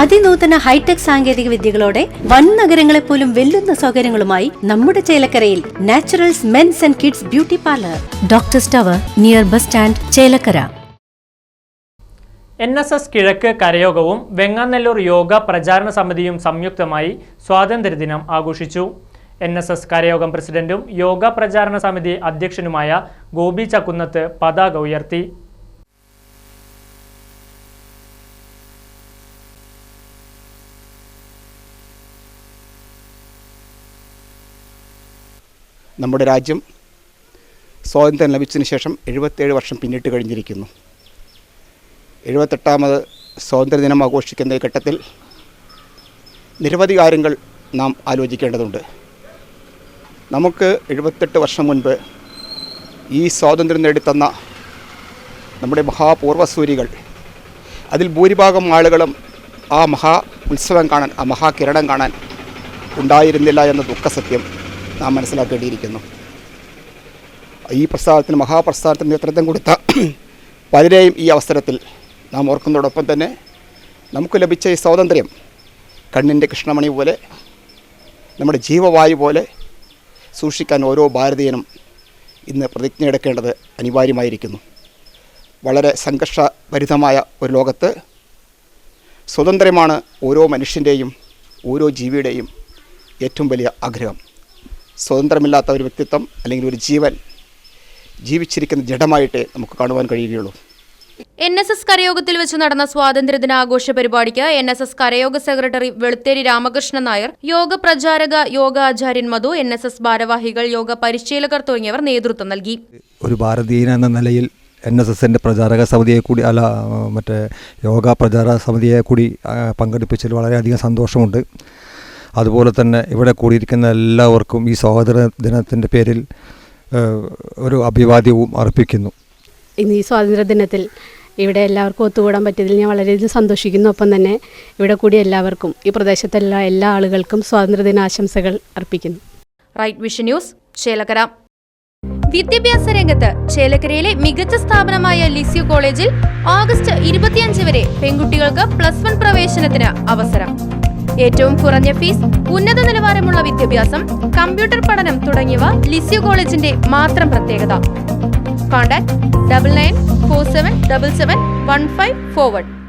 അതിനൂതന hi tech സാങ്കേതിക വിദ്യകളോടെ വൻ നഗരങ്ങളെ പോലും വെല്ലുന്ന സൗകര്യങ്ങളുമായി നമ്മുടെ ചേലക്കരയിൽ Naturals men's and kids beauty parlour. Doctor സ്റ്റവർ near bus stand Chelakkara. N S S കിഴക്ക് കരയോഗവും വെങ്ങാനെല്ലൂർ യോഗ പ്രചാരണ സമിതിയും സംയുക്തമായി സ്വാതന്ത്ര്യദിനം ആഘോഷിച്ചു. എൻ എസ് എസ് കരയോഗം പ്രസിഡന്റും യോഗ പ്രചാരണ സമിതി അധ്യക്ഷനുമായ ഗോപി ചക്കുന്നത്ത് പതാക ഉയർത്തി. നമ്മുടെ രാജ്യം സ്വാതന്ത്ര്യം ലഭിച്ചതിന് ശേഷം എഴുപത്തേഴ് വർഷം പിന്നിട്ട് കഴിഞ്ഞിരിക്കുന്നു. എഴുപത്തെട്ടാമത് സ്വാതന്ത്ര്യദിനം ആഘോഷിക്കുന്ന ഈ ഘട്ടത്തിൽ നിരവധി കാര്യങ്ങൾ നാം ആലോചിക്കേണ്ടതുണ്ട്. നമുക്ക് എഴുപത്തെട്ട് വർഷം മുൻപ് ഈ സ്വാതന്ത്ര്യം നേടിത്തന്ന നമ്മുടെ മഹാപൂർവസൂരികൾ അതിൽ ഭൂരിഭാഗം ആളുകളും ആ മഹാ ഉത്സവം കാണാൻ ആ മഹാകിരണം കാണാൻ ഉണ്ടായിരുന്നില്ല എന്ന ദുഃഖസത്യം നാം മനസ്സിലാക്കേണ്ടിയിരിക്കുന്നു. ഈ പ്രസ്ഥാനത്തിന് മഹാപ്രസ്ഥാനത്തിന് നേതൃത്വം കൊടുത്ത പലരെയും ഈ അവസരത്തിൽ നാം ഓർക്കുന്നതോടൊപ്പം തന്നെ നമുക്ക് ലഭിച്ച ഈ സ്വാതന്ത്ര്യം കണ്ണിന്റെ കൃഷ്ണമണി പോലെ നമ്മുടെ ജീവവായു പോലെ സൂക്ഷിക്കാൻ ഓരോ ഭാരതീയനും ഇന്ന് പ്രതിജ്ഞ എടുക്കേണ്ടത് അനിവാര്യമായിരിക്കുന്നു. വളരെ സംഘർഷഭരിതമായ ഒരു ലോകത്ത് സ്വതന്ത്രമാണ് ഓരോ മനുഷ്യന്റെയും ഓരോ ജീവിയുടെയും ഏറ്റവും വലിയ ആഗ്രഹം. സ്വതന്ത്രമില്ലാത്ത ഒരു വ്യക്തിത്വം അല്ലെങ്കിൽ ഒരു ജീവൻ ജീവിച്ചിരിക്കുന്ന ജഡമായിട്ടേ നമുക്ക് കാണുവാൻ കഴിയുകയുള്ളൂ. എൻ എസ് എസ് കരയോഗത്തിൽ വെച്ച് നടന്ന സ്വാതന്ത്ര്യദിനാഘോഷ പരിപാടിക്ക് എൻ എസ് എസ് കരയോഗ സെക്രട്ടറി വെളുത്തേരി രാമകൃഷ്ണൻ നായർ യോഗ പ്രചാരക യോഗ ആചാര്യൻ മധു എൻ എസ് എസ് ഭാരവാഹികൾ യോഗ പരിശീലകർ തുടങ്ങിയവർ നേതൃത്വം നൽകി. ഒരു ഭാരതീയൻ എന്ന നിലയിൽ എൻ എസ് എസിന്റെ പ്രചാരക സമിതിയെ കൂടി അല്ല മറ്റേ യോഗ പ്രചാരക സമിതിയെ കൂടി പങ്കെടുപ്പിച്ചതിൽ വളരെയധികം സന്തോഷമുണ്ട്. അതുപോലെ തന്നെ ഇവിടെ കൂടിയിരിക്കുന്ന എല്ലാവർക്കും ഈ സ്വാതന്ത്ര്യ ദിനത്തിന്റെ പേരിൽ ഒരു അഭിവാദ്യവും അർപ്പിക്കുന്നു. ഇന്ന് ഈ സ്വാതന്ത്ര്യ ദിനത്തിൽ ഇവിടെ എല്ലാവർക്കും ഒത്തുകൂടാൻ പറ്റിയതിൽ ഞാൻ വളരെയധികം സന്തോഷിക്കുന്നു. ഒപ്പം തന്നെ ഇവിടെ കൂടി എല്ലാവർക്കും ഈ പ്രദേശത്തുള്ള എല്ലാ ആളുകൾക്കും സ്വാതന്ത്ര്യ ദിനാശംസകൾ അർപ്പിക്കുന്നു. Right Vision news Chelakkara. വിദ്യാഭ്യാസ രംഗത്ത് ചേലക്കരയിലെ മികച്ച സ്ഥാപനമായ ലിസ്യു കോളേജിൽ ഓഗസ്റ്റ് ഇരുപത്തിയഞ്ച് വരെ പെൺകുട്ടികൾക്ക് പ്ലസ് വൺ പ്രവേശനത്തിന് അവസരം. ഏറ്റവും കുറഞ്ഞ ഫീസ് ഉന്നത നിലവാരമുള്ള വിദ്യാഭ്യാസം കമ്പ്യൂട്ടർ പഠനം തുടങ്ങിയവ ലിസ്യു കോളേജിന്റെ മാത്രം പ്രത്യേകത. Contact double nine four seven double seven one five forward